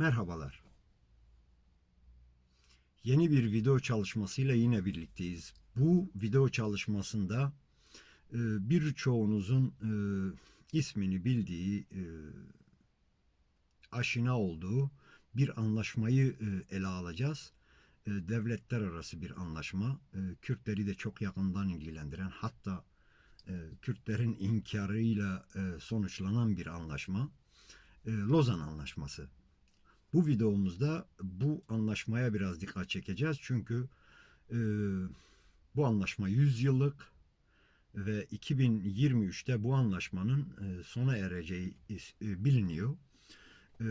Merhabalar. Yeni bir video çalışmasıyla yine birlikteyiz. Bu video çalışmasında e, birçoğunuzun e, ismini bildiği, e, aşina olduğu bir anlaşmayı ele alacağız. Devletler arası bir anlaşma. Kürtleri de çok yakından ilgilendiren hatta Kürtlerin inkarıyla sonuçlanan bir anlaşma. Lozan Anlaşması. Bu videomuzda bu anlaşmaya biraz dikkat çekeceğiz. Çünkü e, bu anlaşma 100 yıllık ve 2023'te bu anlaşmanın e, sona ereceği e, biliniyor. E,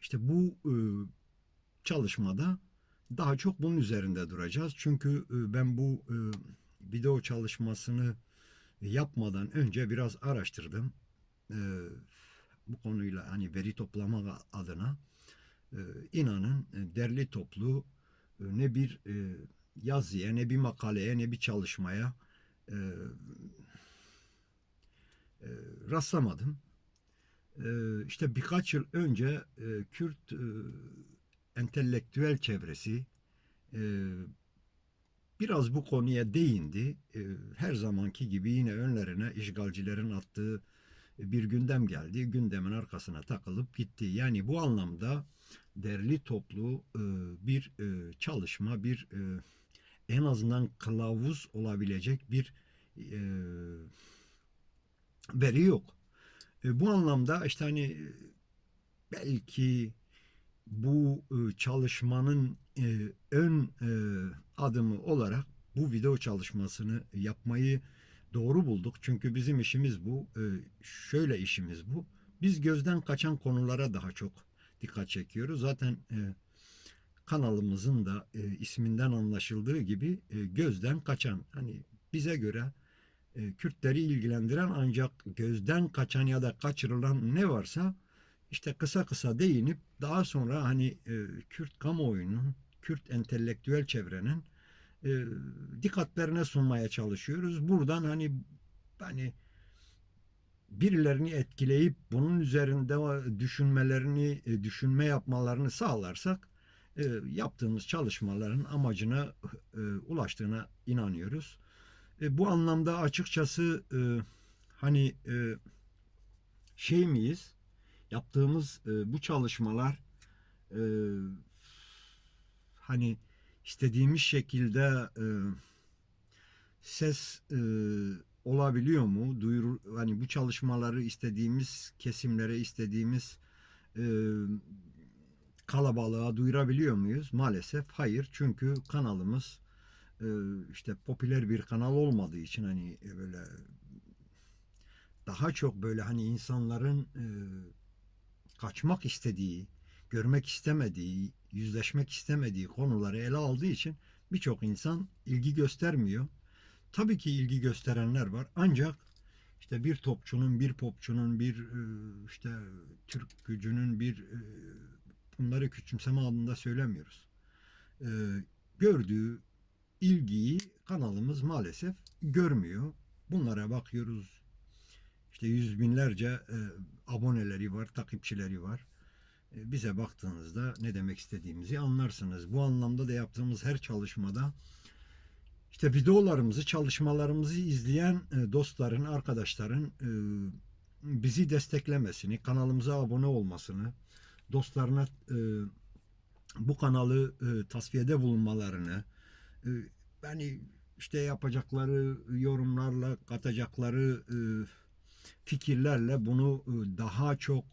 işte bu e, çalışmada daha çok bunun üzerinde duracağız. Çünkü e, ben bu e, video çalışmasını yapmadan önce biraz araştırdım. E, bu konuyla hani veri toplamak adına e, inanın e, derli toplu e, ne bir e, yazıya ne bir makaleye ne bir çalışmaya e, e, rastlamadım. E, işte birkaç yıl önce e, Kürt e, entelektüel çevresi e, biraz bu konuya değindi. E, her zamanki gibi yine önlerine işgalcilerin attığı bir gündem geldi. Gündemin arkasına takılıp gitti. Yani bu anlamda derli toplu e, bir e, çalışma, bir e, en azından kılavuz olabilecek bir veri yok. Bu anlamda işte hani belki bu çalışmanın ön adımı olarak bu video çalışmasını yapmayı doğru bulduk. Çünkü bizim işimiz bu. E, şöyle işimiz bu. Biz gözden kaçan konulara daha çok dikkat çekiyoruz. Zaten e, kanalımızın da e, isminden anlaşıldığı gibi e, gözden kaçan. Hani bize göre Kürtleri ilgilendiren ancak gözden kaçan ya da kaçırılan ne varsa işte kısa kısa değinip daha sonra hani Kürt kamuoyunun, Kürt entelektüel çevrenin e, dikkatlerine sunmaya çalışıyoruz. Buradan hani hani birilerini etkileyip bunun üzerinde düşünmelerini, e, düşünme yapmalarını sağlarsak e, yaptığımız çalışmaların amacına e, ulaştığına inanıyoruz. Bu anlamda açıkçası hani şey miyiz? Yaptığımız bu çalışmalar hani istediğimiz şekilde e, ses e, olabiliyor mu? Duyuru hani bu çalışmaları istediğimiz kesimlere, istediğimiz e, kalabalığa duyurabiliyor muyuz? Maalesef hayır. Çünkü kanalımız e, işte popüler bir kanal olmadığı için hani böyle daha çok böyle hani insanların e, kaçmak istediği, görmek istemediği, yüzleşmek istemediği konuları ele aldığı için birçok insan ilgi göstermiyor. Tabii ki ilgi gösterenler var. Ancak işte bir topçunun, bir popçunun, bir e, işte Türk gücünün bir e, bunları küçümseme adında söylemiyoruz. E, gördüğü ilgiyi kanalımız maalesef görmüyor. Bunlara bakıyoruz. İşte yüz binlerce aboneleri var, takipçileri var. Bize baktığınızda ne demek istediğimizi anlarsınız. Bu anlamda da yaptığımız her çalışmada işte videolarımızı, çalışmalarımızı izleyen e, dostların, arkadaşların e, bizi desteklemesini, kanalımıza abone olmasını, dostlarına e, bu kanalı tasfiyede bulunmalarını, yani işte yapacakları yorumlarla, katacakları fikirlerle bunu daha çok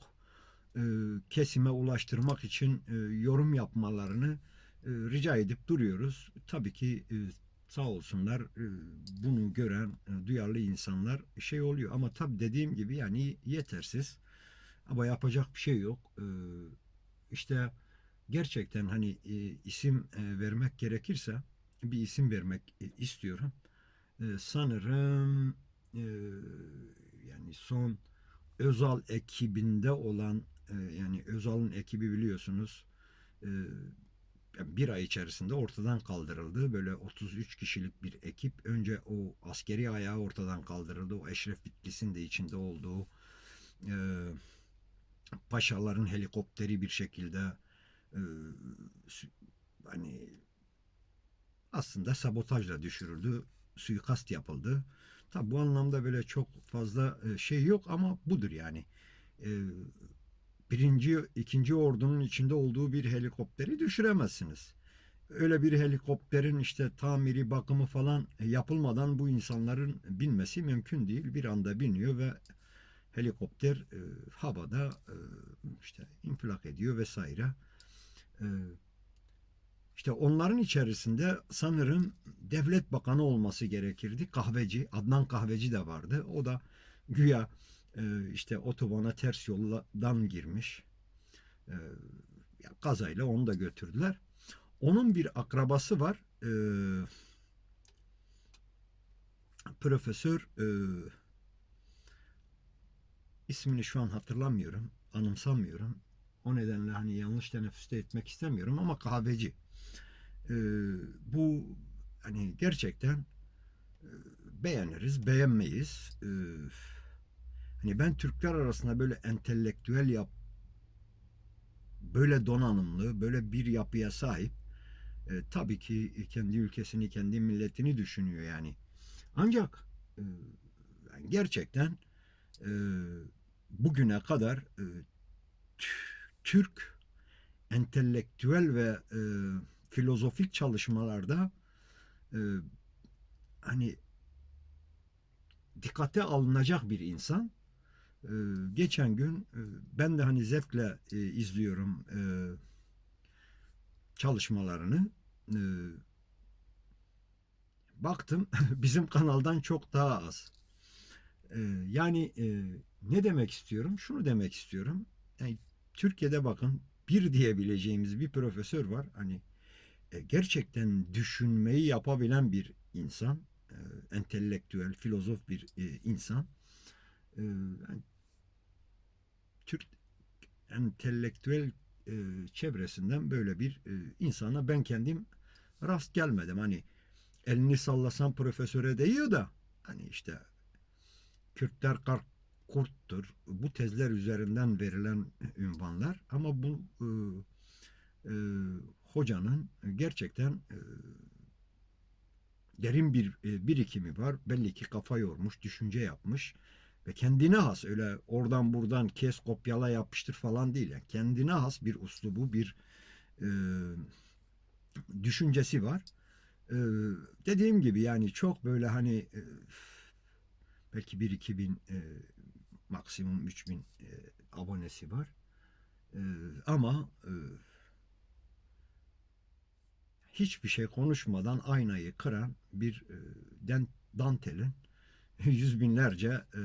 e, kesime ulaştırmak için e, yorum yapmalarını e, rica edip duruyoruz. Tabii ki sağ olsunlar bunu gören duyarlı insanlar şey oluyor ama tabii dediğim gibi yani yetersiz ama yapacak bir şey yok. E, işte gerçekten hani isim vermek gerekirse bir isim vermek istiyorum. Sanırım yani son Özal ekibinde olan e, yani Özal'ın ekibi biliyorsunuz e, bir ay içerisinde ortadan kaldırıldı. Böyle 33 kişilik bir ekip. Önce o askeri ayağı ortadan kaldırıldı. O Eşref Bitlis'in de içinde olduğu e, paşaların helikopteri bir şekilde e, hani aslında sabotajla düşürüldü, suikast yapıldı. Tabi bu anlamda böyle çok fazla şey yok ama budur yani. E, birinci, ikinci ordunun içinde olduğu bir helikopteri düşüremezsiniz. Öyle bir helikopterin işte tamiri, bakımı falan yapılmadan bu insanların binmesi mümkün değil. Bir anda biniyor ve helikopter e, havada e, işte infilak ediyor vesaire. E, işte onların içerisinde sanırım devlet bakanı olması gerekirdi. Kahveci, Adnan Kahveci de vardı. O da güya işte otobana ters yoldan girmiş. E, ya kazayla onu da götürdüler. Onun bir akrabası var. E, profesör e, ismini şu an hatırlamıyorum. Anımsamıyorum. O nedenle hani yanlış da etmek istemiyorum ama kahveci. Bu hani gerçekten e, beğeniriz, beğenmeyiz. E, hani ben Türkler arasında böyle entelektüel yap böyle donanımlı, böyle bir yapıya sahip e, tabii ki kendi ülkesini, kendi milletini düşünüyor yani. Ancak e, yani gerçekten e, bugüne kadar e, Türk entelektüel ve e, filozofik çalışmalarda e, hani dikkate alınacak bir insan. E, geçen gün e, ben de hani zevkle e, izliyorum e, çalışmalarını. Baktım bizim kanaldan çok daha az. Yani ne demek istiyorum? Şunu demek istiyorum. Yani Türkiye'de bakın bir diyebileceğimiz bir profesör var. Hani gerçekten düşünmeyi yapabilen bir insan, entelektüel, filozof bir insan. Türk entelektüel e, çevresinden böyle bir e, insana ben kendim rast gelmedim. Hani elini sallasan profesöre değiyor da hani işte Kürtler kar kurttur. Bu tezler üzerinden verilen ünvanlar ama bu e, e, hocanın gerçekten e, derin bir e, birikimi var. Belli ki kafa yormuş, düşünce yapmış ve kendine has öyle oradan buradan kes kopyala yapıştır falan değil. Yani kendine has bir uslubu, bir e, düşüncesi var. E, dediğim gibi yani çok böyle hani e, belki bir iki bin e, maksimum 3000 e, abonesi var. E, ama e, hiçbir şey konuşmadan aynayı kıran bir e, dantelin yüz binlerce e,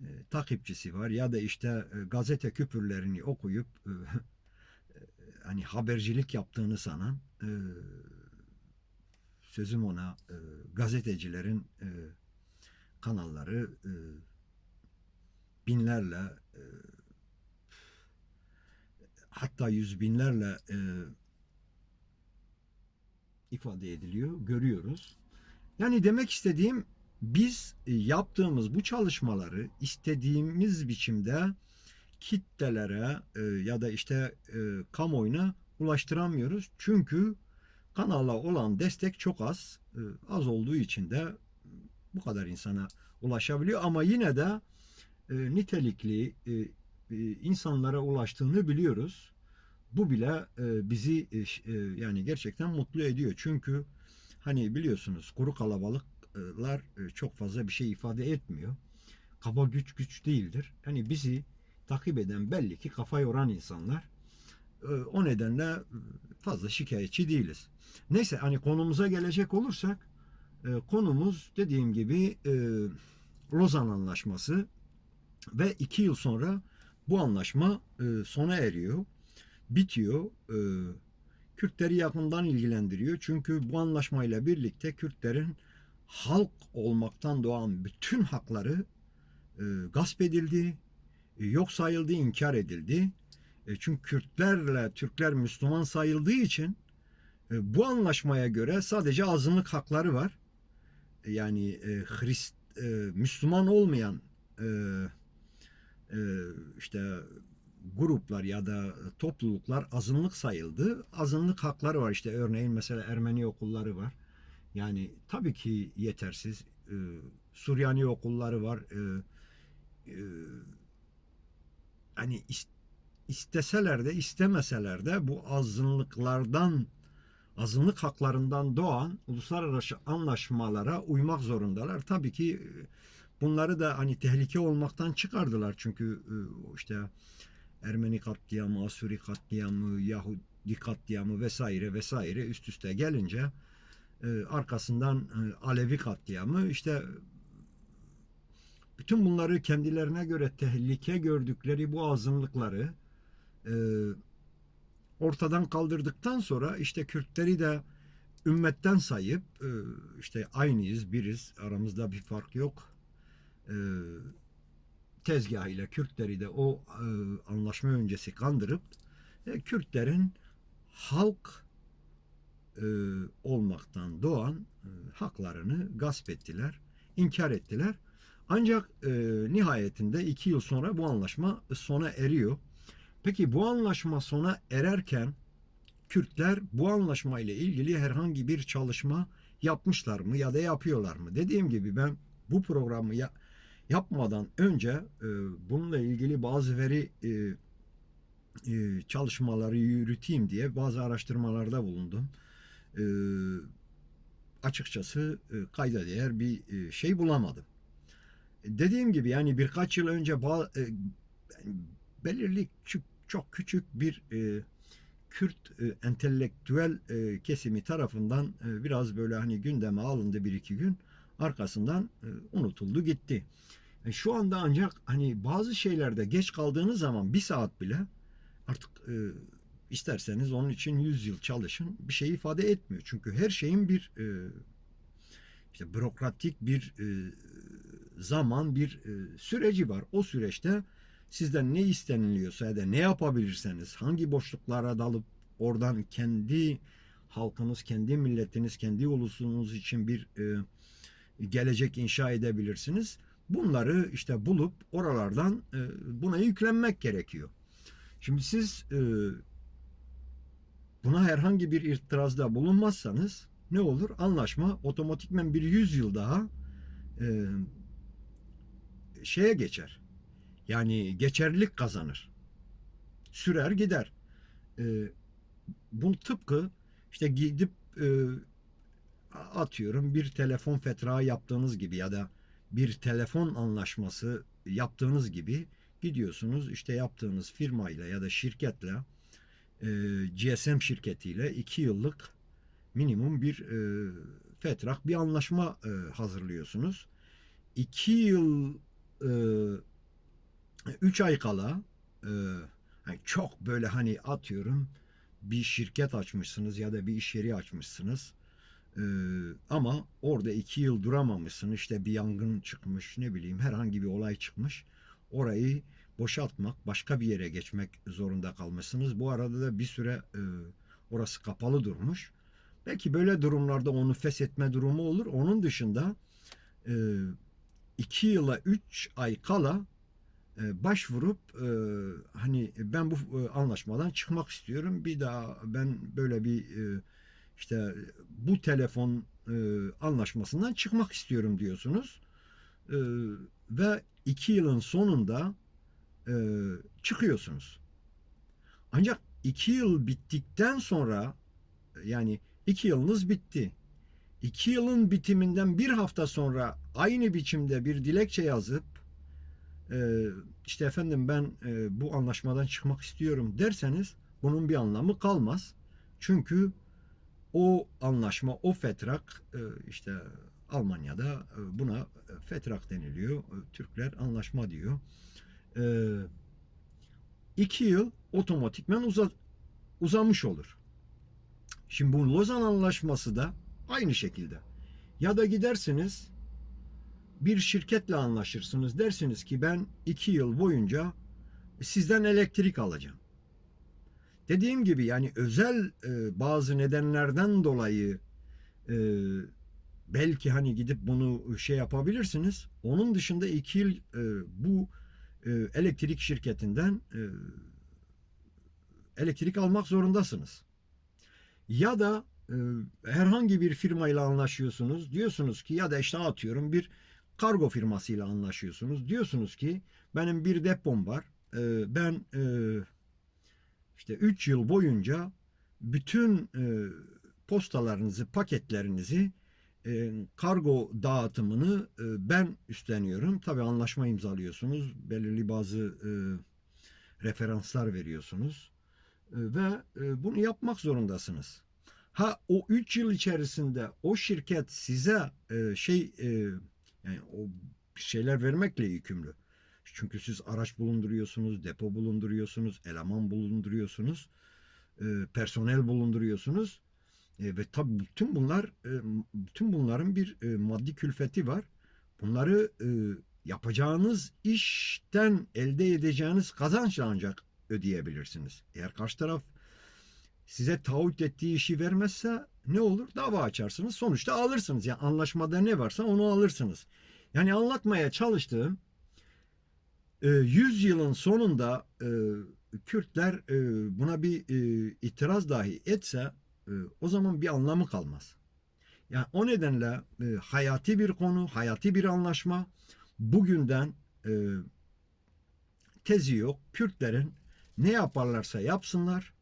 e, takipçisi var ya da işte e, gazete küpürlerini okuyup e, e, hani habercilik yaptığını sanan e, sözüm ona e, gazetecilerin e, kanalları e, binlerle e, hatta yüz binlerle e, ifade ediliyor. Görüyoruz. Yani demek istediğim biz e, yaptığımız bu çalışmaları istediğimiz biçimde kitlelere e, ya da işte e, kamuoyuna ulaştıramıyoruz. Çünkü kanala olan destek çok az. Az olduğu için de bu kadar insana ulaşabiliyor ama yine de nitelikli insanlara ulaştığını biliyoruz. Bu bile bizi yani gerçekten mutlu ediyor. Çünkü hani biliyorsunuz kuru kalabalıklar e, çok fazla bir şey ifade etmiyor. Kaba güç güç değildir. Hani bizi takip eden belli ki kafa yoran insanlar. E, o nedenle e, fazla şikayetçi değiliz. Neyse hani konumuza gelecek olursak konumuz dediğim gibi Lozan Anlaşması ve iki yıl sonra bu anlaşma sona eriyor, bitiyor. Kürtleri yakından ilgilendiriyor. Çünkü bu anlaşmayla birlikte Kürtlerin halk olmaktan doğan bütün hakları e, gasp edildi, e, yok sayıldı, inkar edildi. E, çünkü Kürtlerle Türkler Müslüman sayıldığı için e, bu anlaşmaya göre sadece azınlık hakları var. E, Yani e, Hrist, e, Müslüman olmayan e, e, işte gruplar ya da topluluklar azınlık sayıldı. Azınlık hakları var işte örneğin mesela Ermeni okulları var. Yani tabii ki yetersiz. E, Süryani okulları var. E, e, hani is- isteseler de istemeseler de bu azınlıklardan azınlık haklarından doğan uluslararası anlaşmalara uymak zorundalar. Tabii ki e, bunları da hani tehlike olmaktan çıkardılar. Çünkü e, işte Ermeni katliamı, Asuri katliamı, Yahudi katliamı vesaire vesaire üst üste gelince e, arkasından e, Alevi katliamı işte bütün bunları kendilerine göre tehlike gördükleri bu azınlıkları e, ortadan kaldırdıktan sonra işte Kürtleri de ümmetten sayıp e, işte aynıyız, biriz, aramızda bir fark yok. E, tezgahıyla Kürtleri de o e, anlaşma öncesi kandırıp e, Kürtlerin halk e, olmaktan doğan e, haklarını gasp ettiler, inkar ettiler. Ancak e, nihayetinde iki yıl sonra bu anlaşma sona eriyor. Peki bu anlaşma sona ererken Kürtler bu anlaşma ile ilgili herhangi bir çalışma yapmışlar mı ya da yapıyorlar mı? Dediğim gibi ben bu programı ya, yapmadan önce e, bununla ilgili bazı veri e, e, çalışmaları yürüteyim diye bazı araştırmalarda bulundum. E, açıkçası e, kayda değer bir e, şey bulamadım. Dediğim gibi yani birkaç yıl önce e, belirli küçük, çok küçük bir e, Kürt e, entelektüel e, kesimi tarafından e, biraz böyle hani gündeme alındı bir iki gün. Arkasından e, unutuldu gitti. E, şu anda ancak hani bazı şeylerde geç kaldığınız zaman bir saat bile artık e, isterseniz onun için 100 yıl çalışın bir şey ifade etmiyor. Çünkü her şeyin bir e, işte bürokratik bir e, zaman bir e, süreci var. O süreçte sizden ne isteniliyorsa ya da ne yapabilirseniz hangi boşluklara dalıp oradan kendi halkınız, kendi milletiniz, kendi ulusunuz için bir e, gelecek inşa edebilirsiniz. Bunları işte bulup oralardan e, buna yüklenmek gerekiyor. Şimdi siz e, buna herhangi bir itirazda bulunmazsanız ne olur? Anlaşma otomatikmen bir 100 yıl daha e, şeye geçer. Yani geçerlilik kazanır. Sürer gider. Bu tıpkı işte gidip atıyorum bir telefon fetrağı yaptığınız gibi ya da bir telefon anlaşması yaptığınız gibi gidiyorsunuz işte yaptığınız firmayla ya da şirketle e, GSM şirketiyle iki yıllık minimum bir e, fetrak bir anlaşma e, hazırlıyorsunuz. İki yıl e, üç ay kala e, yani çok böyle hani atıyorum bir şirket açmışsınız ya da bir iş yeri açmışsınız. Ee, ama orada iki yıl duramamışsın. İşte bir yangın çıkmış ne bileyim herhangi bir olay çıkmış. Orayı boşaltmak başka bir yere geçmek zorunda kalmışsınız. Bu arada da bir süre e, orası kapalı durmuş. Belki böyle durumlarda onu feshetme durumu olur. Onun dışında e, iki yıla üç ay kala e, başvurup e, hani ben bu e, anlaşmadan çıkmak istiyorum. Bir daha ben böyle bir e, işte bu telefon e, anlaşmasından çıkmak istiyorum diyorsunuz. E, ve iki yılın sonunda e, çıkıyorsunuz. Ancak iki yıl bittikten sonra yani iki yılınız bitti. İki yılın bitiminden bir hafta sonra aynı biçimde bir dilekçe yazıp e, işte efendim ben e, bu anlaşmadan çıkmak istiyorum derseniz bunun bir anlamı kalmaz. Çünkü o anlaşma, o fetrak e, işte Almanya'da e, buna fetrak deniliyor. E, Türkler anlaşma diyor. İki yıl otomatikmen uza, uzamış olur. Şimdi bu Lozan Anlaşması da aynı şekilde. Ya da gidersiniz bir şirketle anlaşırsınız. Dersiniz ki ben iki yıl boyunca sizden elektrik alacağım. Dediğim gibi yani özel e, bazı nedenlerden dolayı e, belki hani gidip bunu şey yapabilirsiniz. Onun dışında iki yıl e, bu e, elektrik şirketinden e, elektrik almak zorundasınız. Ya da e, herhangi bir firmayla anlaşıyorsunuz. Diyorsunuz ki ya da işte atıyorum bir kargo firmasıyla anlaşıyorsunuz. Diyorsunuz ki benim bir depom var. E, ben e, işte 3 yıl boyunca bütün e, postalarınızı, paketlerinizi e, kargo dağıtımını e, ben üstleniyorum. Tabii anlaşma imzalıyorsunuz. Belirli bazı referanslar veriyorsunuz. Ve bunu yapmak zorundasınız. Ha o 3 yıl içerisinde o şirket size şey yani o şeyler vermekle yükümlü. Çünkü siz araç bulunduruyorsunuz, depo bulunduruyorsunuz, eleman bulunduruyorsunuz, e, personel bulunduruyorsunuz. E, ve tabii bütün bunlar e, bütün bunların bir maddi külfeti var. Bunları yapacağınız işten elde edeceğiniz kazançla ancak ödeyebilirsiniz. Eğer karşı taraf size taahhüt ettiği işi vermezse ne olur? Dava açarsınız. Sonuçta alırsınız. Yani anlaşmada ne varsa onu alırsınız. Yani anlatmaya çalıştığım e, 100 yılın sonunda e, Kürtler e, buna bir e, itiraz dahi etse e, o zaman bir anlamı kalmaz. Yani o nedenle e, hayati bir konu, hayati bir anlaşma bugünden e, tezi yok. Kürtlerin ne yaparlarsa yapsınlar,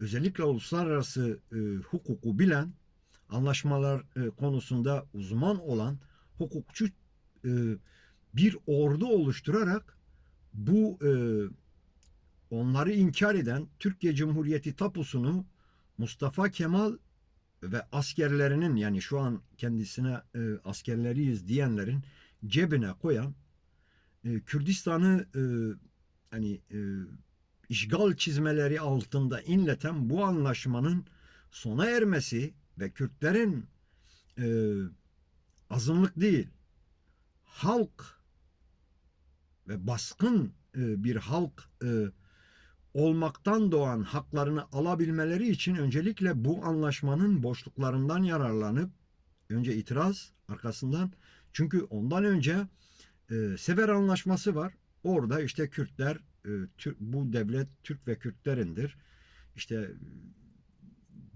özellikle uluslararası e, hukuku bilen, anlaşmalar e, konusunda uzman olan hukukçu e, bir ordu oluşturarak bu e, onları inkar eden Türkiye Cumhuriyeti tapusunu Mustafa Kemal ve askerlerinin yani şu an kendisine e, askerleriyiz diyenlerin cebine koyan e, Kürdistan'ı e, hani e, işgal çizmeleri altında inleten bu anlaşmanın sona ermesi ve Kürtlerin e, azınlık değil halk ve baskın e, bir halk e, olmaktan doğan haklarını alabilmeleri için öncelikle bu anlaşmanın boşluklarından yararlanıp önce itiraz arkasından çünkü ondan önce e, Sever Anlaşması var. Orada işte Kürtler Türk, bu devlet Türk ve Kürtlerindir. İşte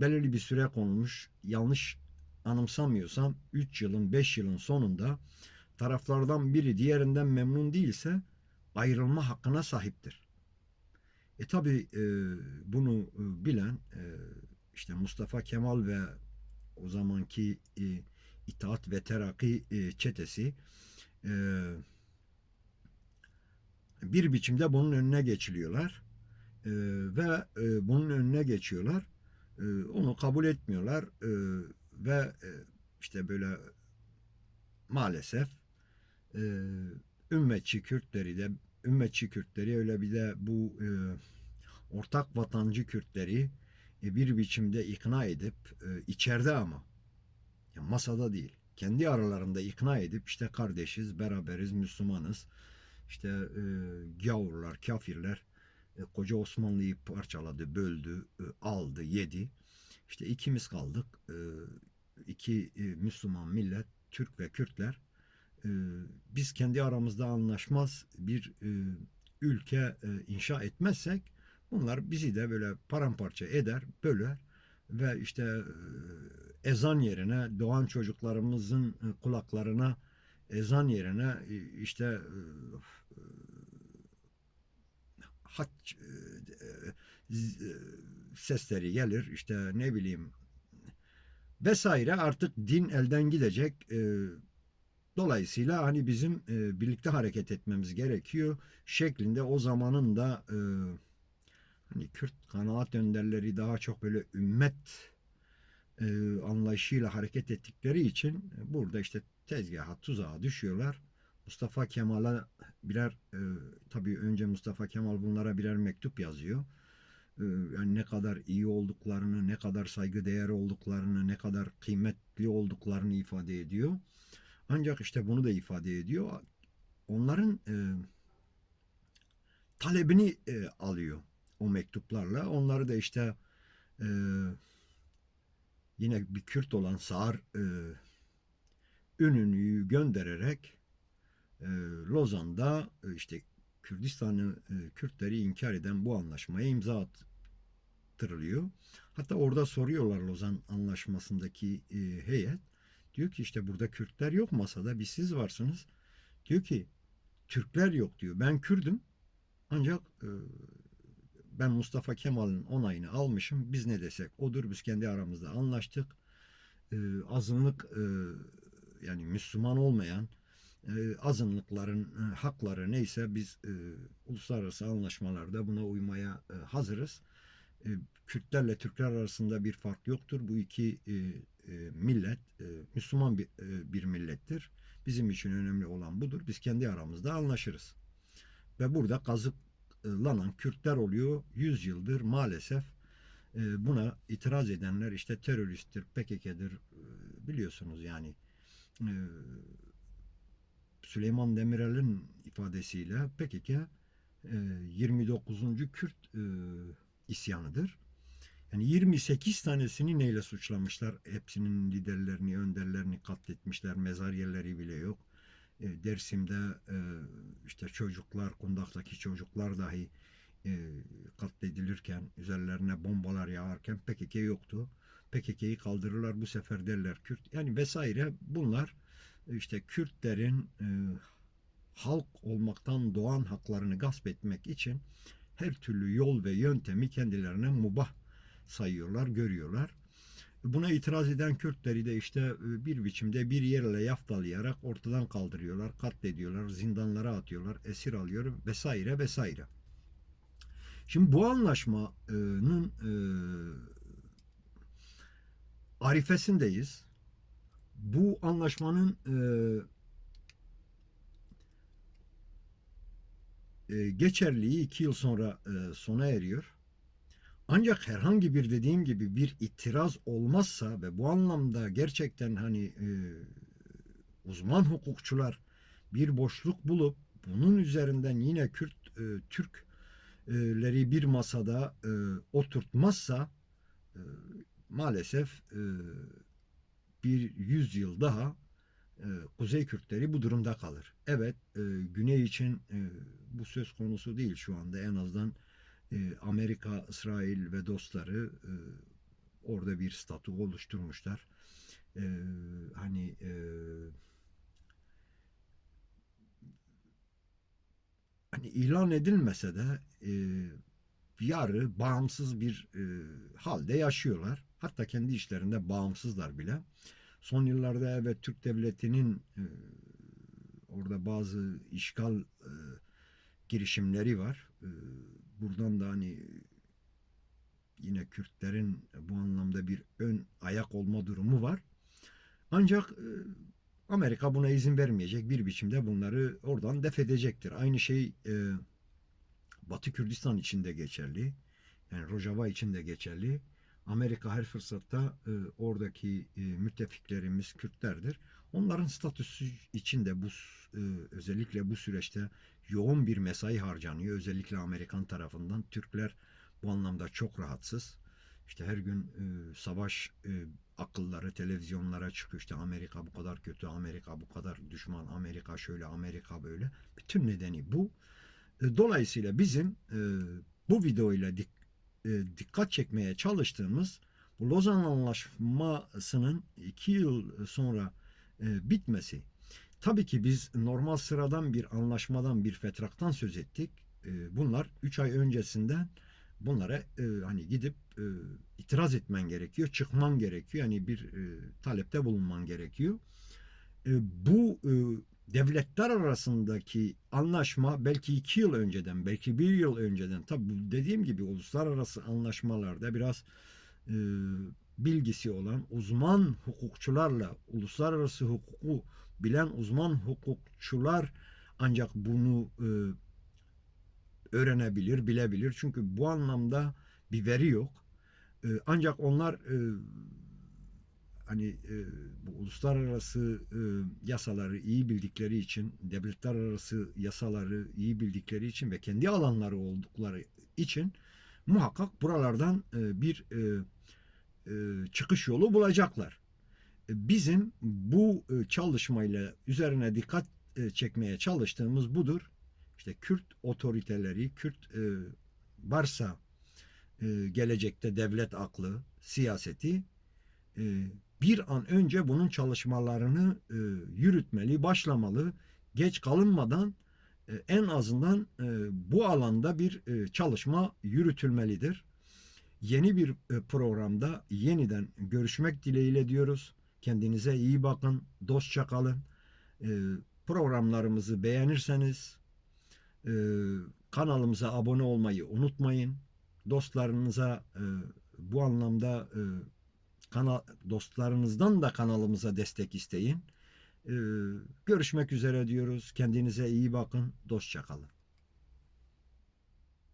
belirli bir süre konulmuş. Yanlış anımsamıyorsam 3 yılın 5 yılın sonunda taraflardan biri diğerinden memnun değilse ayrılma hakkına sahiptir. E tabi e, bunu e, bilen e, işte Mustafa Kemal ve o zamanki e, İttihat ve Terakki e, çetesi e, bir biçimde bunun önüne geçiliyorlar e, ve e, bunun önüne geçiyorlar. E, onu kabul etmiyorlar e, ve e, işte böyle maalesef e, ümmetçi Kürtleri de ümmetçi Kürtleri öyle bir de bu e, ortak vatancı Kürtleri e, bir biçimde ikna edip e, içeride ama yani masada değil kendi aralarında ikna edip işte kardeşiz, beraberiz, Müslümanız. İşte e, gavurlar, kafirler e, koca Osmanlı'yı parçaladı, böldü, e, aldı, yedi. İşte ikimiz kaldık. E, iki e, Müslüman millet, Türk ve Kürtler. E, biz kendi aramızda anlaşmaz bir e, ülke e, inşa etmezsek bunlar bizi de böyle paramparça eder, böler ve işte e, ezan yerine doğan çocuklarımızın e, kulaklarına ezan yerine e, işte hac sesleri gelir işte ne bileyim vesaire. Artık din elden gidecek dolayısıyla hani bizim birlikte hareket etmemiz gerekiyor şeklinde o zamanın da hani Kürt kanaat önderleri daha çok böyle ümmet e, anlayışıyla hareket ettikleri için burada işte tezgaha tuzağa düşüyorlar. Mustafa Kemal'a birer e, tabii önce Mustafa Kemal bunlara birer mektup yazıyor. E, yani ne kadar iyi olduklarını, ne kadar saygı değer olduklarını, ne kadar kıymetli olduklarını ifade ediyor. Ancak işte bunu da ifade ediyor. Onların e, talebini e, alıyor o mektuplarla. Onları da işte e, yine bir Kürt olan Sağır e, Ünlü'yü göndererek e, Lozan'da e, işte Kürdistan'ı e, Kürtleri inkar eden bu anlaşmaya imza attırılıyor. Hatta orada soruyorlar Lozan Anlaşması'ndaki e, heyet. Diyor ki işte burada Kürtler yok masada bir siz varsınız. Diyor ki Türkler yok diyor. Ben Kürdüm ancak e, ben Mustafa Kemal'in onayını almışım. Biz ne desek odur. Biz kendi aramızda anlaştık. E, azınlık e, yani Müslüman olmayan e, azınlıkların e, hakları neyse biz e, uluslararası anlaşmalarda buna uymaya e, hazırız. E, Kürtlerle Türkler arasında bir fark yoktur. Bu iki e, e, millet e, Müslüman bir, e, bir millettir. Bizim için önemli olan budur. Biz kendi aramızda anlaşırız. Ve burada kazıklanan Kürtler oluyor 100 yıldır maalesef buna itiraz edenler işte teröristtir, PKK'dır e, biliyorsunuz yani Süleyman Demirel'in ifadesiyle PKK e, 29. Kürt isyanıdır. Yani 28 tanesini neyle suçlamışlar? Hepsinin liderlerini, önderlerini katletmişler. Mezar yerleri bile yok. E, Dersim'de e, işte çocuklar, kundaktaki çocuklar dahi e, katledilirken, üzerlerine bombalar yağarken PKK yoktu. PKK'yı kaldırırlar bu sefer derler Kürt. Yani vesaire bunlar işte Kürtlerin e, halk olmaktan doğan haklarını gasp etmek için her türlü yol ve yöntemi kendilerine mubah sayıyorlar, görüyorlar. Buna itiraz eden Kürtleri de işte e, bir biçimde bir yerle yaftalayarak ortadan kaldırıyorlar, katlediyorlar, zindanlara atıyorlar, esir alıyor vesaire vesaire. Şimdi bu anlaşmanın e, arifesindeyiz. Bu anlaşmanın e, e, geçerliği iki yıl sonra e, sona eriyor. Ancak herhangi bir dediğim gibi bir itiraz olmazsa ve bu anlamda gerçekten hani e, uzman hukukçular bir boşluk bulup bunun üzerinden yine Kürt e, Türkleri bir masada e, oturtmazsa e, maalesef e, bir yüzyıl daha e, Kuzey Kürtleri bu durumda kalır. Evet, e, Güney için e, bu söz konusu değil şu anda. En azından Amerika, İsrail ve dostları e, orada bir statü oluşturmuşlar. E, hani e, hani ilan edilmese de e, yarı bağımsız bir halde yaşıyorlar. Hatta kendi işlerinde bağımsızlar bile. Son yıllarda evet Türk devletinin orada bazı işgal girişimleri var. Buradan da hani yine Kürtlerin bu anlamda bir ön ayak olma durumu var. Ancak e, Amerika buna izin vermeyecek bir biçimde bunları oradan def edecektir. Aynı şey e, Batı Kürdistan için de geçerli. Yani Rojava için de geçerli. Amerika her fırsatta e, oradaki müttefiklerimiz Kürtlerdir. Onların statüsü için de bu e, özellikle bu süreçte yoğun bir mesai harcanıyor. Özellikle Amerikan tarafından Türkler bu anlamda çok rahatsız. İşte her gün e, savaş e, akılları televizyonlara çıkıyor. İşte Amerika bu kadar kötü, Amerika bu kadar düşman, Amerika şöyle, Amerika böyle. Bütün nedeni bu. E, dolayısıyla bizim e, bu videoyla dik, e, dikkat çekmeye çalıştığımız bu Lozan Anlaşması'nın iki yıl sonra bitmesi. Tabii ki biz normal sıradan bir anlaşmadan, bir fetraktan söz ettik. E, bunlar 3 ay öncesinden bunlara e, hani gidip e, itiraz etmen gerekiyor, çıkman gerekiyor. Yani bir e, talepte bulunman gerekiyor. E, bu e, devletler arasındaki anlaşma belki iki yıl önceden, belki bir yıl önceden, tabi dediğim gibi uluslararası anlaşmalarda biraz e, bilgisi olan uzman hukukçularla, uluslararası hukuku bilen uzman hukukçular ancak bunu e, öğrenebilir, bilebilir. Çünkü bu anlamda bir veri yok. E, ancak onlar e, hani e, bu uluslararası e, yasaları iyi bildikleri için, devletler arası yasaları iyi bildikleri için ve kendi alanları oldukları için muhakkak buralardan e, bir e, çıkış yolu bulacaklar. E, bizim bu e, çalışmayla üzerine dikkat e, çekmeye çalıştığımız budur. işte Kürt otoriteleri, Kürt e, varsa e, gelecekte devlet aklı, siyaseti e, bir an önce bunun çalışmalarını e, yürütmeli, başlamalı. Geç kalınmadan e, en azından e, bu alanda bir e, çalışma yürütülmelidir. Yeni bir e, programda yeniden görüşmek dileğiyle diyoruz. Kendinize iyi bakın, dostça kalın. E, programlarımızı beğenirseniz e, kanalımıza abone olmayı unutmayın. Dostlarınıza bu anlamda kanal dostlarınızdan da kanalımıza destek isteyin. Görüşmek üzere diyoruz. Kendinize iyi bakın. Dostça kalın.